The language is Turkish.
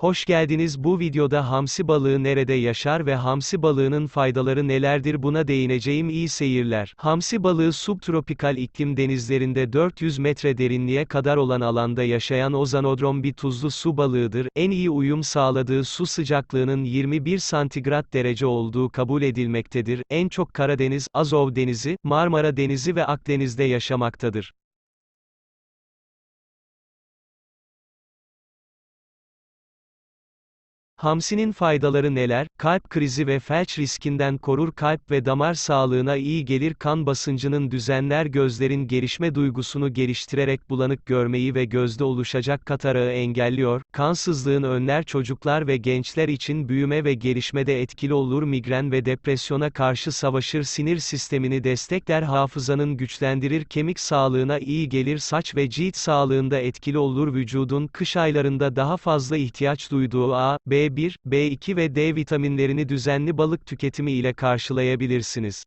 Hoş geldiniz bu videoda hamsi balığı nerede yaşar ve hamsi balığının faydaları nelerdir buna değineceğim iyi seyirler. Hamsi balığı subtropikal iklim denizlerinde 400 metre derinliğe kadar olan alanda yaşayan ozanodrom bir tuzlu su balığıdır. En iyi uyum sağladığı su sıcaklığının 21 santigrat derece olduğu kabul edilmektedir. En çok Karadeniz, Azov Denizi, Marmara Denizi ve Akdeniz'de yaşamaktadır. Hamsinin faydaları neler? Kalp krizi ve felç riskinden korur kalp ve damar sağlığına iyi gelir kan basıncının düzenler gözlerin gelişme duygusunu geliştirerek bulanık görmeyi ve gözde oluşacak katarağı engelliyor, kansızlığın önler çocuklar ve gençler için büyüme ve gelişmede etkili olur. Migren ve depresyona karşı savaşır sinir sistemini destekler hafızanın güçlendirir kemik sağlığına iyi gelir saç ve cilt sağlığında etkili olur. Vücudun kış aylarında daha fazla ihtiyaç duyduğu A, B1, B2 ve D vitaminlerini düzenli balık tüketimi ile karşılayabilirsiniz.